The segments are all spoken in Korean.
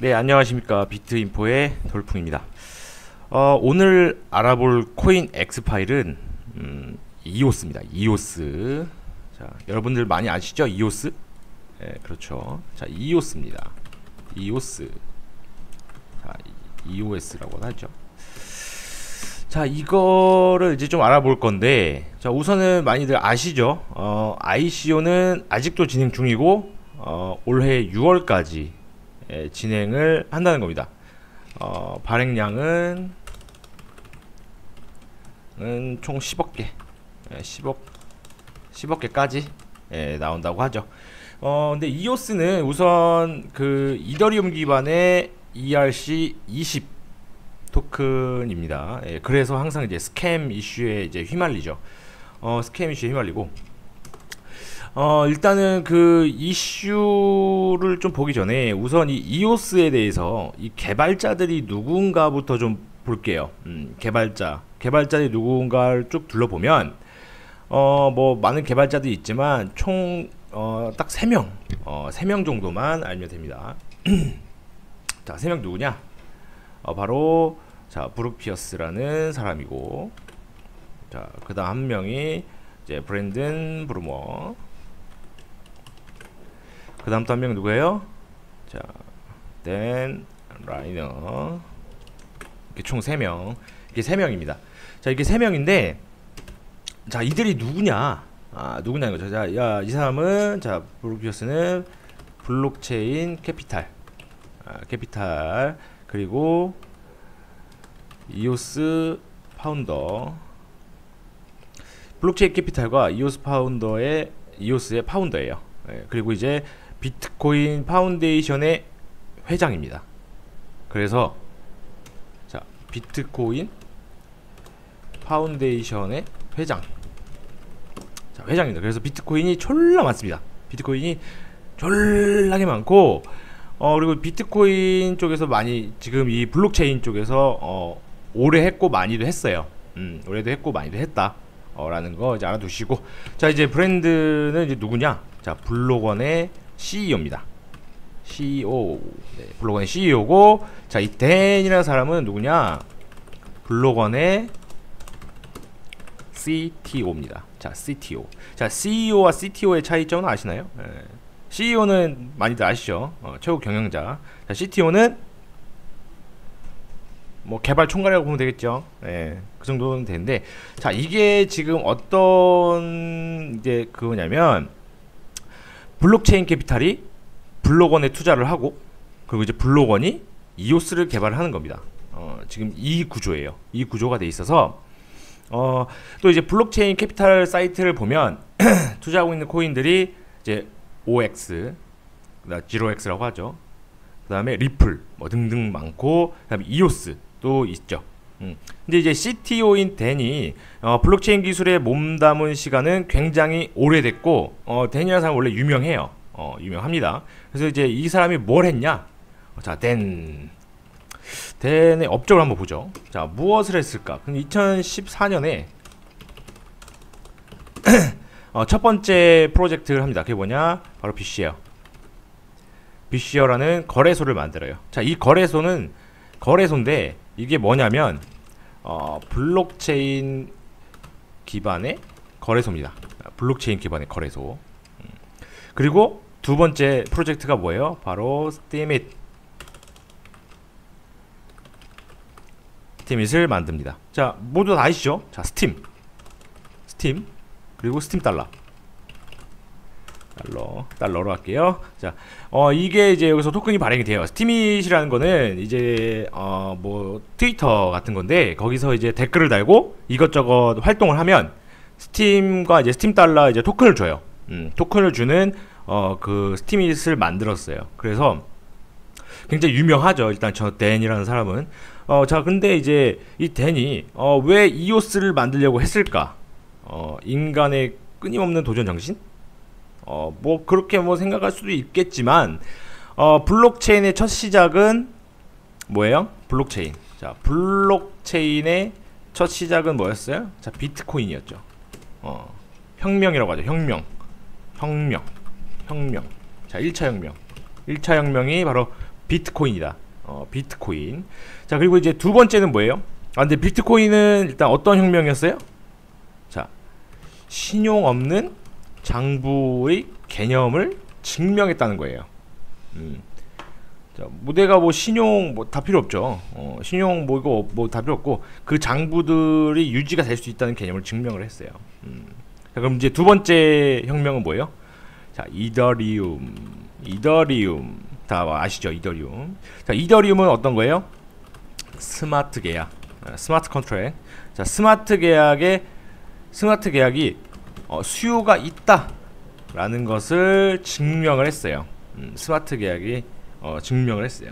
네 안녕하십니까. 비트인포의 돌풍입니다. 어, 오늘 알아볼 코인 X 파일은 음, 이오스입니다. 이오스. 자 여러분들 많이 아시죠? 이오스? 네, 그렇죠. 자 이오스입니다. 이오스. 자 EOS라고 하죠. 자 이거를 이제 좀 알아볼 건데 자 우선은 많이들 아시죠? 어, ICO는 아직도 진행 중이고 어, 올해 6월까지 예, 진행을 한다는 겁니다. 어, 발행량은 은총 10억 개, 예, 10억 10억 개까지 예, 나온다고 하죠. 어, 근데 이오스는 우선 그 이더리움 기반의 ERC20 토큰입니다. 예, 그래서 항상 이제 스캠 이슈에 이제 휘말리죠. 어, 스캠 이슈에 휘말리고 어, 일단은 그 이슈를 좀 보기 전에 우선 이 이오스에 대해서 이 개발자들이 누군가부터 좀 볼게요. 음, 개발자. 개발자들이 누군가를 쭉 둘러보면 어, 뭐 많은 개발자들이 있지만 총 어, 딱 3명. 어, 3명 정도만 알면 됩니다. 자, 3명 누구냐? 어, 바로 자, 브룩 피어스라는 사람이고 자, 그 다음 한 명이 이제 브랜든 브루머 그 다음 또 한 명 누구예요? 자, 댄 라이너 이렇게 총 3명. 이게 3명입니다. 자 이게 3명인데 자 이들이 누구냐? 아 누구냐 이거죠. 자이 사람은 자 브루피어스는 블록체인 캐피탈. 아, 캐피탈. 그리고 이오스 파운더. 블록체인 캐피탈과 이오스 파운더의 이오스의 파운더예요. 예, 그리고 이제 비트코인 파운데이션의 회장입니다. 그래서 자 비트코인 파운데이션의 회장 자 회장입니다. 그래서 비트코인이 졸라 많습니다. 비트코인이 졸라게 많고 어 그리고 비트코인 쪽에서 많이 지금 이 블록체인 쪽에서 어 오래 했고 많이도 했어요. 음 올해도 했고 많이도 했다. 어, 라는 거 이제 알아두시고 자 이제 브랜드는 이제 누구냐 자 블록원의 CEO입니다. CEO. 네, 블록원의 CEO고 자, 이 댄이라는 사람은 누구냐? 블록원의 CTO입니다. 자, CTO. 자, CEO와 CTO의 차이점은 아시나요? 네. CEO는 많이들 아시죠? 어, 최고 경영자. 자, CTO는 뭐 개발 총괄이라고 보면 되겠죠. 네, 그 정도는 되는데, 자 이게 지금 어떤 이제 그거냐면 블록체인 캐피탈이 블록원에 투자를 하고 그리고 이제 블록원이 이오스를 개발하는 겁니다. 어, 지금 이 구조예요. 이 구조가 돼 있어서 어, 또 이제 블록체인 캐피탈 사이트를 보면 투자하고 있는 코인들이 이제 OX, 지로X라고 하죠. 그다음에 리플 뭐 등등 많고 그다음에 이오스 또 있죠. 음. 근데 이제 CTO인 댄이 어, 블록체인 기술에 몸담은 시간은 굉장히 오래됐고 어, 댄이라는 사람 원래 유명해요. 어, 유명합니다. 그래서 이제 이 사람이 뭘 했냐? 어, 자, 댄. 댄의 업적을 한번 보죠. 자, 무엇을 했을까? 2014년에 어, 첫 번째 프로젝트를 합니다. 그게 뭐냐? 바로 비시어. 비시어라는 거래소를 만들어요. 자, 이 거래소는 거래소인데 이게 뭐냐면 어, 블록체인 기반의 거래소입니다. 블록체인 기반의 거래소. 음. 그리고 두 번째 프로젝트가 뭐예요? 바로 스티밋. 스티밋을 만듭니다. 자, 모두 다 아시죠? 자, 스팀. 스팀. 그리고 스팀 달러. 달러 달러로 할게요. 자, 어 이게 이제 여기서 토큰이 발행이 돼요. 스티밋이라는 거는 이제 어 뭐 트위터 같은 건데 거기서 이제 댓글을 달고 이것저것 활동을 하면 스팀과 이제 스팀 달러 이제 토큰을 줘요. 음, 토큰을 주는 어 그 스티밋을 만들었어요. 그래서 굉장히 유명하죠. 일단 저 댄이라는 사람은 어 자 근데 이제 이 댄이 어 왜 이오스를 만들려고 했을까? 어 인간의 끊임없는 도전 정신? 어, 뭐 그렇게 뭐 생각할 수도 있겠지만 어, 블록체인의 첫 시작은 뭐예요? 블록체인. 자, 블록체인의 첫 시작은 뭐였어요? 자, 비트코인이었죠. 어, 혁명이라고 하죠. 혁명. 혁명. 혁명. 자, 1차 혁명. 1차 혁명이 바로 비트코인이다. 어, 비트코인. 자, 그리고 이제 두 번째는 뭐예요? 아, 근데 비트코인은 일단 어떤 혁명이었어요? 자, 신용 없는 장부의 개념을 증명했다는 거예요. 음. 자, 무대가 뭐 신용 뭐 다 필요 없죠. 어, 신용 뭐 이거 뭐 다 필요 없고 그 장부들이 유지가 될 수 있다는 개념을 증명을 했어요. 음. 자, 그럼 이제 두 번째 혁명은 뭐예요? 자, 이더리움. 이더리움. 다 아시죠? 이더리움. 자, 이더리움은 어떤 거예요? 스마트 계약. 아, 스마트 컨트랙. 자, 스마트 계약의 스마트 계약이 어, 수요가 있다 라는 것을 증명을 했어요. 음, 스마트 계약이 어, 증명을 했어요.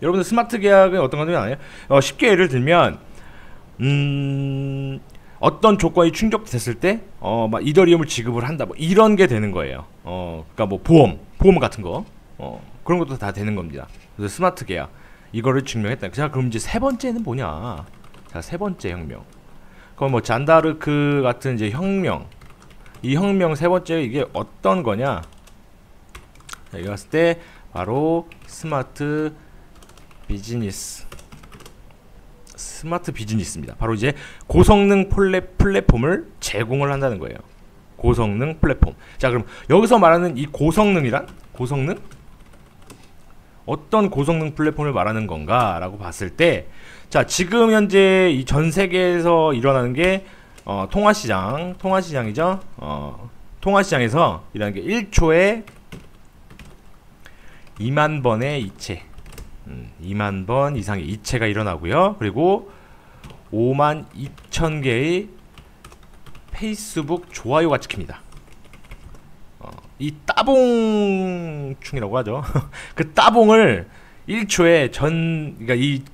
여러분들 스마트 계약은 어떤 건지 아나요? 어, 쉽게 예를 들면 음, 어떤 조건이 충족됐을 때 어, 막 이더리움을 지급을 한다. 뭐 이런 게 되는 거예요. 어, 그러니까 뭐 보험, 보험 같은 거. 어, 그런 것도 다 되는 겁니다. 그래서 스마트 계약 이거를 증명했다. 자, 그럼 이제 세 번째는 뭐냐? 자, 세 번째 혁명. 그럼 뭐 잔다르크 같은 이제 혁명. 이 혁명 세 번째 이게 어떤 거냐? 자, 이거 봤을 때 바로 스마트 비즈니스 스마트 비즈니스입니다. 바로 이제 고성능 플레, 플랫폼을 제공을 한다는 거예요. 고성능 플랫폼. 자, 그럼 여기서 말하는 이 고성능이란 고성능 어떤 고성능 플랫폼을 말하는 건가라고 봤을 때, 자 지금 현재 이 전 세계에서 일어나는 게 어, 통화 시장, 통화 시장이죠. 어, 통화 시장에서 일어나는 게 1초에 2만 번의 이체, 음, 2만 번 이상의 이체가 일어나고요. 그리고 5만 2천 개의 페이스북 좋아요가 찍힙니다. 어, 이 따봉충이라고 하죠. 그 따봉을 1초에 전, 그러니까 이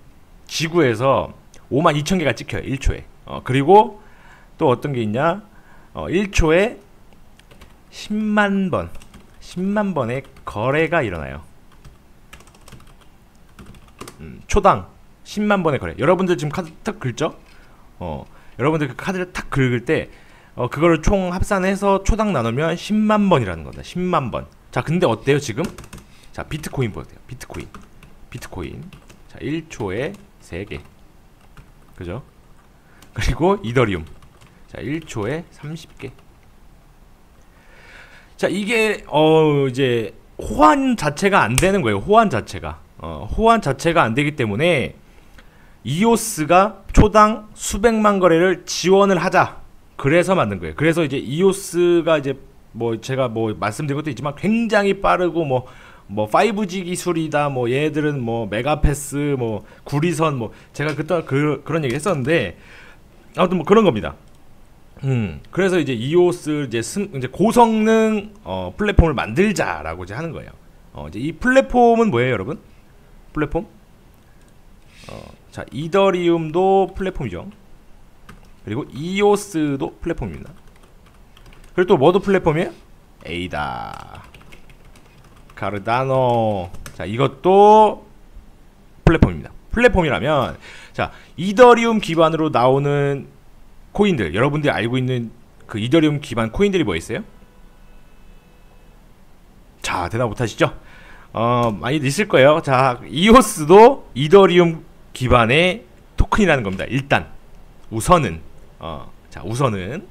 지구에서 5만 2천 개가 찍혀요. 1초에. 어, 그리고 또 어떤 게 있냐? 어, 1초에 10만 번, 10만 번의 거래가 일어나요. 음, 초당 10만 번의 거래. 여러분들 지금 카드 탁 긁죠? 어, 여러분들 그 카드를 탁 긁을 때, 어, 그거를 총 합산해서 초당 나누면 10만 번이라는 겁니다. 10만 번. 자, 근데 어때요, 지금? 자, 비트코인 보세요. 비트코인. 비트코인. 자, 1초에 3개. 그죠? 그리고 이더리움. 자, 1초에 30개. 자, 이게 어 이제 호환 자체가 안 되는 거예요. 호환 자체가. 어, 호환 자체가 안 되기 때문에 이오스가 초당 수백만 거래를 지원을 하자. 그래서 만든 거예요. 그래서 이제 이오스가 이제 뭐 제가 뭐 말씀드린 것도 있지만 굉장히 빠르고 뭐뭐 5G 기술이다 뭐 얘들은 뭐 메가패스 뭐 구리선 뭐 제가 그때 그 그런 얘기 했었는데 아무튼 뭐 그런 겁니다. 음 그래서 이제 이오스 이제 스, 이제 고성능 어, 플랫폼을 만들자라고 이제 하는 거예요. 어, 이제 이 플랫폼은 뭐예요, 여러분? 플랫폼? 어, 자 이더리움도 플랫폼이죠. 그리고 이오스도 플랫폼입니다. 그리고 또 뭐도 플랫폼이에요? 에이다. 카르다노. 자, 이것도 플랫폼입니다. 플랫폼이라면 자, 이더리움 기반으로 나오는 코인들, 여러분들이 알고 있는 그 이더리움 기반 코인들이 뭐 있어요? 자, 대답 못 하시죠? 어, 많이 있을 거예요. 자, 이오스도 이더리움 기반의 토큰이라는 겁니다. 일단 우선은 어, 자, 우선은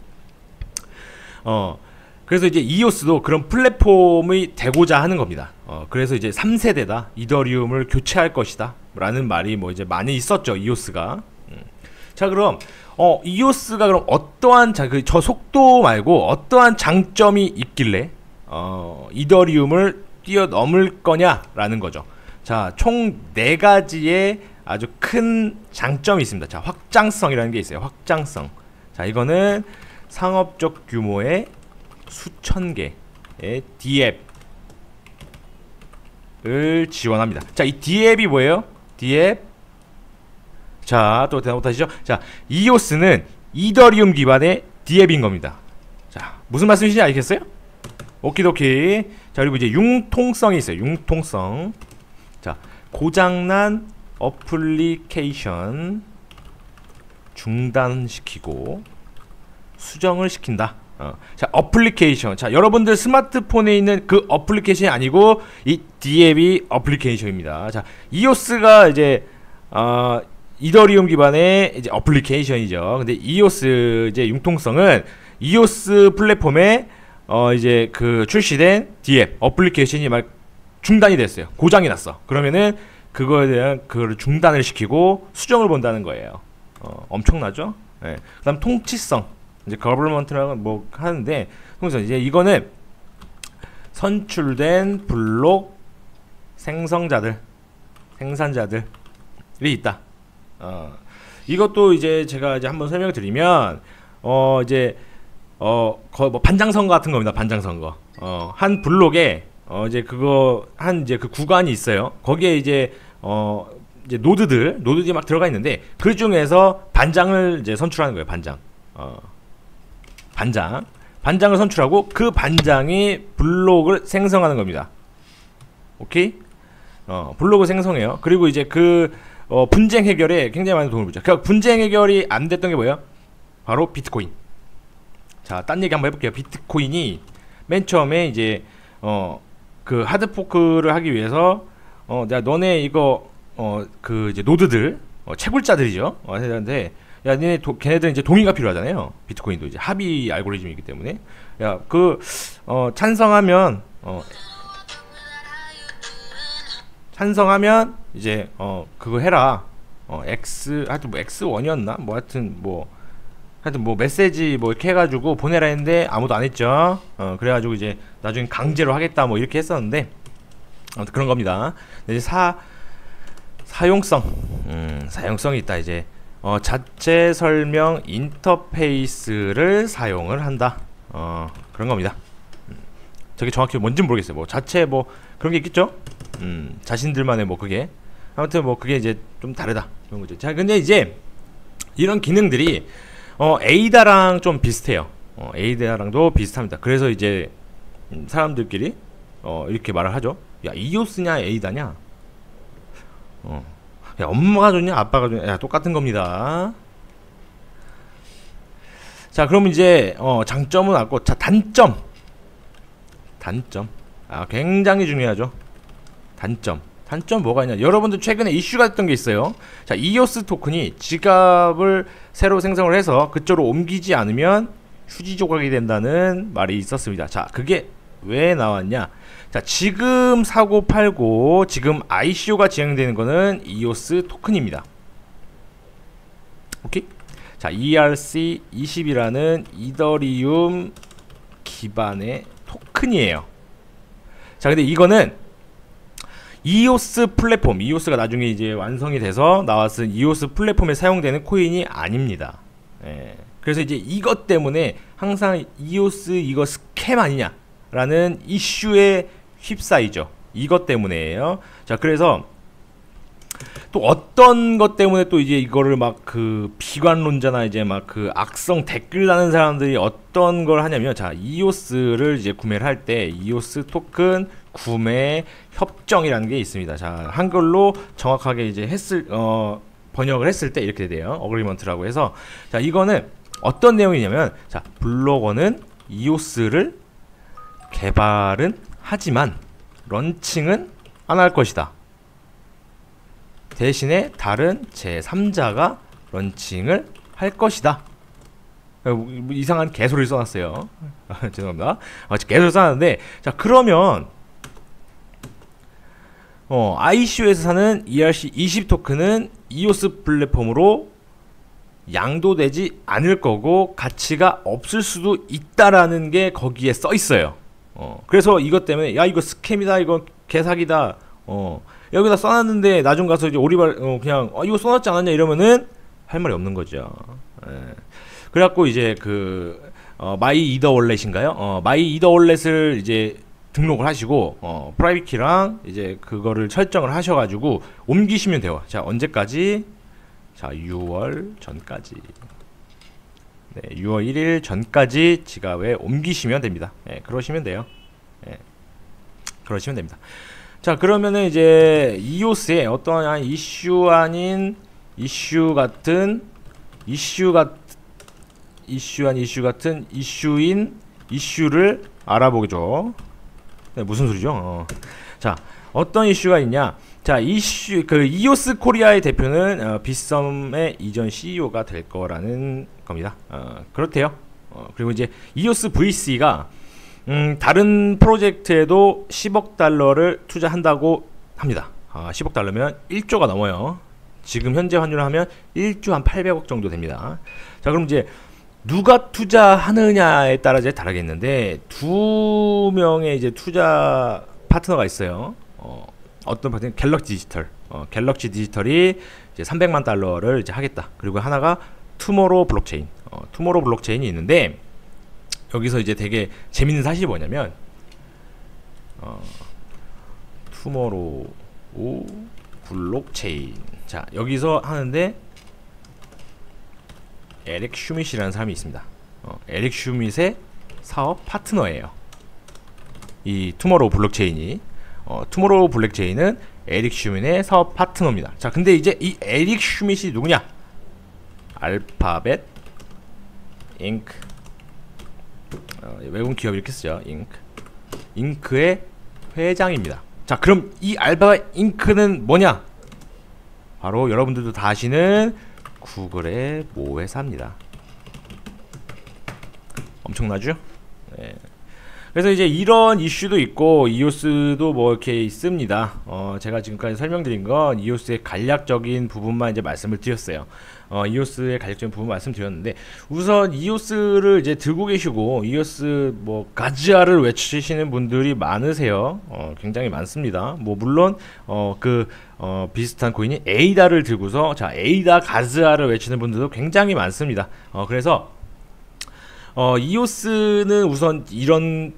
어, 그래서 이제 이오스도 그런 플랫폼이 되고자 하는 겁니다. 어, 그래서 이제 3세대다. 이더리움을 교체할 것이다. 라는 말이 뭐 이제 많이 있었죠. 이오스가. 음. 자, 그럼 어, 이오스가 그럼 어떠한 자, 그, 저 속도 말고 어떠한 장점이 있길래 어, 이더리움을 뛰어넘을 거냐라는 거죠. 자, 총 네 가지의 아주 큰 장점이 있습니다. 자, 확장성이라는 게 있어요. 확장성. 자, 이거는 상업적 규모의 수천 개의 D앱을 지원합니다. 자, 이 D앱이 뭐예요? D앱. 자, 또 대답 못하시죠? 자, 이오스는 이더리움 기반의 D앱인 겁니다. 자, 무슨 말씀이신지 알겠어요? 오키도키. 자, 그리고 이제 융통성이 있어요. 융통성. 자, 고장난 어플리케이션 중단시키고 수정을 시킨다. 어. 자, 어플리케이션. 자, 여러분들 스마트폰에 있는 그 어플리케이션이 아니고 이 DAB 어플리케이션입니다. 자, 이오스가 이제 어, 이더리움 기반의 이제 어플리케이션이죠. 근데 이오스 이제 융통성은 이오스 플랫폼에 어 이제 그 출시된 DApp 어플리케이션이 막 중단이 됐어요. 고장이 났어. 그러면은 그거에 대한 그걸 중단을 시키고 수정을 본다는 거예요. 어, 엄청나죠? 예. 그다음 통치성. 이제 거버먼트라고 뭐 하는데 그래서 이제 이거는 선출된 블록 생성자들 생산자들이 있다. 어, 이것도 이제 제가 이제 한번 설명을 드리면 어 이제 어뭐 반장 선거 같은 겁니다. 반장 선거. 어한 블록에 어 이제 그거 한 이제 그 구간이 있어요. 거기에 이제 어 이제 노드들 노드들이 막 들어가 있는데 그 중에서 반장을 이제 선출하는 거예요. 반장. 어 반장. 반장을 선출하고 그 반장이 블록을 생성하는 겁니다. 오케이? 어, 블록을 생성해요. 그리고 이제 그 어, 분쟁 해결에 굉장히 많은 도움을 주죠. 그 분쟁 해결이 안 됐던 게 뭐예요? 바로 비트코인. 자, 딴 얘기 한번 해볼게요. 비트코인이 맨 처음에 이제 어, 그 하드 포크를 하기 위해서 어, 내가 너네 이거 어, 그 이제 노드들 어, 채굴자들이죠. 어, 했는데 야, 니네 도, 걔네들은 이제 동의가 필요하잖아요. 비트코인도 이제 합의 알고리즘이기 때문에 야, 그 어, 찬성하면 어, 찬성하면 이제 어 그거 해라. 어 X 하여튼 뭐 X1이었나? 뭐 하여튼 뭐 하여튼 뭐 메시지 뭐 이렇게 해가지고 보내라 했는데 아무도 안 했죠. 어 그래가지고 이제 나중에 강제로 하겠다 뭐 이렇게 했었는데 아무튼 그런 겁니다. 이제 사 사용성 음 사용성이 있다 이제 어 자체 설명 인터페이스를 사용을 한다. 어 그런 겁니다. 음, 저게 정확히 뭔지 모르겠어요. 뭐 자체 뭐 그런 게 있겠죠? 음, 자신들만의 뭐 그게 아무튼 뭐 그게 이제 좀 다르다 그런 거죠. 자, 근데 이제 이런 기능들이 어, 에이다랑 좀 비슷해요. 어, 에이다랑도 비슷합니다. 그래서 이제 음, 사람들끼리 어, 이렇게 말을 하죠. 야, 이오스냐 에이다냐? 어. 야, 엄마가 좋냐 아빠가 좋냐? 야, 똑같은 겁니다. 자, 그럼 이제 어, 장점은 알고 자, 단점. 단점. 아, 굉장히 중요하죠. 단점. 단점 뭐가 있냐? 여러분들 최근에 이슈가 됐던 게 있어요. 자, 이오스 토큰이 지갑을 새로 생성을 해서 그쪽으로 옮기지 않으면 휴지 조각이 된다는 말이 있었습니다. 자, 그게 왜 나왔냐? 자, 지금 사고 팔고 지금 ICO가 진행되는 거는 이오스 토큰입니다. 오케이? 자, ERC20이라는 이더리움 기반의 토큰이에요. 자, 근데 이거는 이오스 플랫폼, 이오스가 나중에 이제 완성이 돼서 나왔은 이오스 플랫폼에 사용되는 코인이 아닙니다. 예. 그래서 이제 이것 때문에 항상 이오스 이거 스캠 아니냐라는 이슈에 휩싸이죠. 이것 때문에예요. 자, 그래서 또 어떤 것 때문에 또 이제 이거를 막 그 비관론자나 이제 막 그 악성 댓글 다는 사람들이 어떤 걸 하냐면 자 이오스를 이제 구매를 할 때 이오스 토큰 구매 협정이라는 게 있습니다. 자 한글로 정확하게 이제 했을 어 번역을 했을 때 이렇게 돼요. 어그리먼트라고 해서 자 이거는 어떤 내용이냐면 자 블로거는 이오스를 개발은 하지만 런칭은 안 할 것이다. 대신에 다른 제3자가 런칭을 할 것이다. 어, 뭐 이상한 개소리를 써놨어요. 죄송합니다. 아, 개소리 써놨는데, 자, 그러면, 어, ICO에서 사는 ERC20 토큰은 이오스 플랫폼으로 양도되지 않을 거고 가치가 없을 수도 있다라는 게 거기에 써 있어요. 어, 그래서 이것 때문에 야 이거 스캠이다 이거 개사기다 어, 여기다 써놨는데 나중 가서 이제 오리발 어, 그냥 어, 이거 써놨지 않았냐 이러면은 할 말이 없는 거죠. 예. 그래갖고 이제 그 어, 마이 이더 월렛인가요? 어, 마이 이더 월렛을 이제 등록을 하시고 어, 프라이빗 키랑 이제 그거를 설정을 하셔가지고 옮기시면 돼요. 자 언제까지? 자 6월 전까지. 네, 6월 1일 전까지 지갑에 옮기시면 됩니다. 네, 그러시면 돼요. 네, 그러시면 됩니다. 자 그러면은 이제 이오스에 어떠한 이슈 아닌 이슈 같은 이슈 같 이슈 한 이슈 같은 이슈인 이슈를 알아보죠. 네, 무슨 소리죠? 어. 자, 어떤 이슈가 있냐? 자, 이슈 그 이오스 코리아의 대표는 어, 빗썸의 이전 CEO가 될 거라는 겁니다. 어, 그렇대요. 어, 그리고 이제 이오스 VC가 음, 다른 프로젝트에도 10억 달러를 투자한다고 합니다. 아, 10억 달러면 1조가 넘어요. 지금 현재 환율로 하면 1조 한 800억 정도 됩니다. 자, 그럼 이제 누가 투자하느냐에 따라 이제 다르겠는데 두 명의 이제 투자 파트너가 있어요. 어, 어떤 파트너? 갤럭시 디지털. 어, 갤럭시 디지털이 이제 300만 달러를 이제 하겠다. 그리고 하나가 투모로우 블록체인. 어, 투모로우 블록체인이 있는데 여기서 이제 되게 재밌는 사실이 뭐냐면 어, 투모로우 블록체인. 자, 여기서 하는데 에릭 슈밋이라는 사람이 있습니다. 어, 에릭 슈밋의 사업 파트너예요. 이 투모로우 블록체인이 어, 투모로우 블록체인은 에릭 슈밋의 사업 파트너입니다. 자, 근데 이제 이 에릭 슈밋이 누구냐? 알파벳 잉크 어, 외국 기업 이렇게 쓰죠. 잉크 잉크의 회장입니다. 자, 그럼 이 알파벳 잉크는 뭐냐? 바로 여러분들도 다 아시는 구글의 모 회사입니다. 엄청나죠? 네. 그래서 이제 이런 이슈도 있고 이오스도 뭐 이렇게 있습니다. 어, 제가 지금까지 설명드린 건 이오스의 간략적인 부분만 이제 말씀을 드렸어요. 어, 이오스의 간략적인 부분 말씀드렸는데 우선 이오스를 이제 들고 계시고 이오스 뭐 가즈아를 외치시는 분들이 많으세요. 어, 굉장히 많습니다. 뭐 물론 어 그 어, 비슷한 코인이 에이다를 들고서 자 에이다 가즈아를 외치는 분들도 굉장히 많습니다. 어, 그래서 어, 이오스는 우선 이런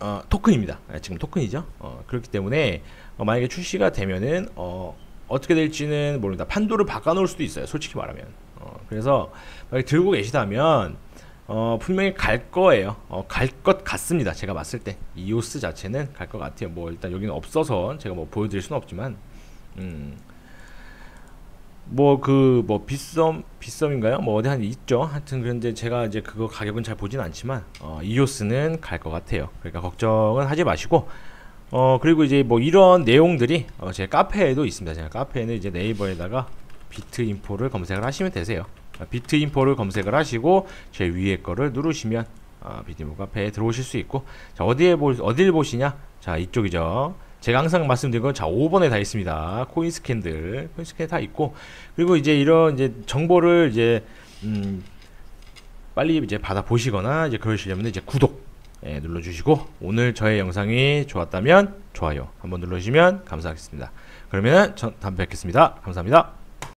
어, 토큰입니다. 네, 지금 토큰이죠. 어, 그렇기 때문에 어, 만약에 출시가 되면은 어, 어떻게 될지는 모릅니다. 판도를 바꿔놓을 수도 있어요. 솔직히 말하면. 어, 그래서 만약 들고 계시다면 어, 분명히 갈 거예요. 어, 갈 것 같습니다. 제가 봤을 때 이오스 자체는 갈 것 같아요. 뭐 일단 여기는 없어서 제가 뭐 보여드릴 수는 없지만, 음, 뭐그 뭐 빗썸 빗썸인가요? 뭐 어디 한 있죠. 하여튼 그런데 제가 이제 그거 가격은 잘 보진 않지만 어, 이오스는 갈 것 같아요. 그러니까 걱정은 하지 마시고 어 그리고 이제 뭐 이런 내용들이 어, 제 카페에도 있습니다. 제가 카페에는 이제 네이버에다가 비트 인포를 검색을 하시면 되세요. 어, 비트 인포를 검색을 하시고 제 위에 거를 누르시면 어, 비트 인포 카페에 들어오실 수 있고 자 어디에 보 어디를 보시냐? 자 이쪽이죠. 제가 항상 말씀드린 건 자 5번에 다 있습니다. 코인 스캔들, 코인 스캔 다 있고 그리고 이제 이런 이제 정보를 이제 음 빨리 이제 받아 보시거나 이제 그러시려면 이제 구독 예, 눌러주시고 오늘 저의 영상이 좋았다면 좋아요 한번 눌러주시면 감사하겠습니다. 그러면 전 다음에 뵙겠습니다. 감사합니다.